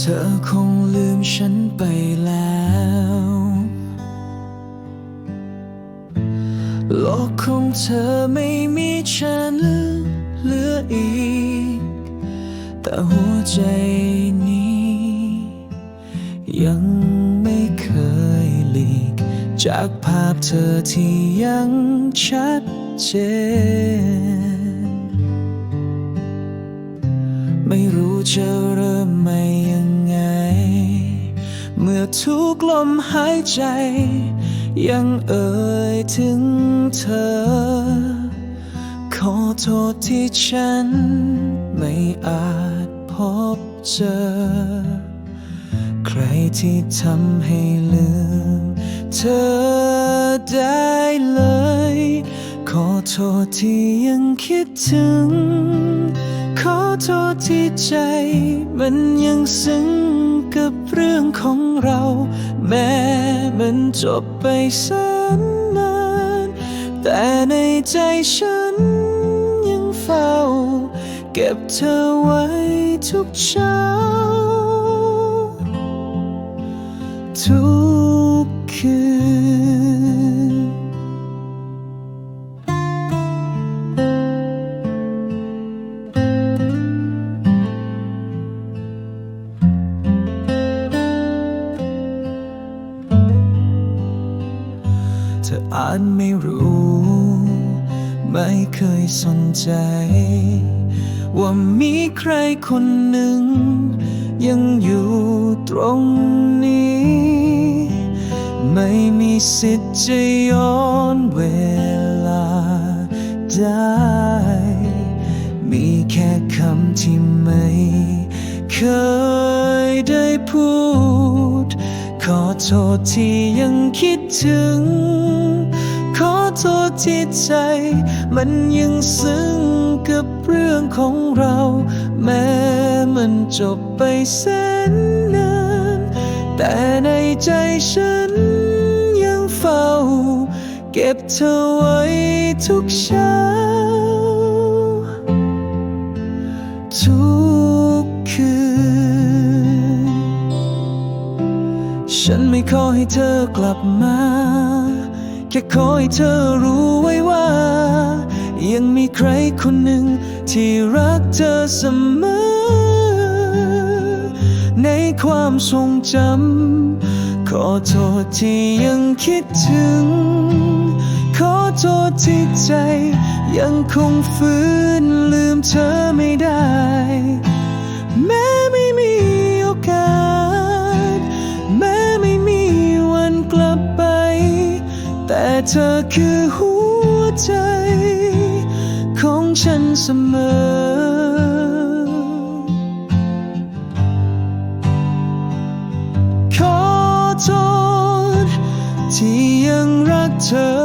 ธอคงลืมฉันไปแล้ว โลกของเธอไม่มีฉันเหลืออีก แต่หัวใจนี้ ยังไม่เคยหลีก จากภาพเธอที่ยังชัดเจน ไม่รู้จะเริ่ ทุกลมหายใจ ยังเอ่ยถึงเธอ ขอโทษที่ฉัน ไม่อาจพบเจอ ใครที่ทำให้ลืม เธอได้เลย ขอโทษที่ยังคิดถึง ขอโทษที่ใจมันยังซึ้ง กับเรื่องของเรา แม้มันจบไปแสนนาน แต่ในใจฉันยังเฝ้า เก็บเธอไว้ทุกเช้า ทุกคืน เธออาจไม่รู้ ไม่เคยสนใจ ว่ามีใครคนหนึ่ง ยังอยู่ตรงนี้ ไม่มีสิทธิ์จะย้อนเวลาได้ มีแค่คำที่ไม่เคยได้พูด ขอโทษที่ยังคิดถึง ขอโทษที่ใจ มันยังซึ้งกับเรื่องของเรา แม้มันจบไปแสนนาน แต่ในใจฉันยังเฝ้า เก็บเธอไว้ทุกเช้า ฉันไม่ขอให้เธอกลับมา แค่ขอให้เธอรู้ไว้ว่า ยังมีใครคนหนึ่งที่รักเธอเสมอ ในความทรงจำ ขอโทษที่ยังคิดถึง ขอโทษที่ใจ ยังคงฝืนลืมเธอไม่ได้ แม้ เธอคือหัวใจ ของฉันเสมอขอโทษที่ยังรักเธอ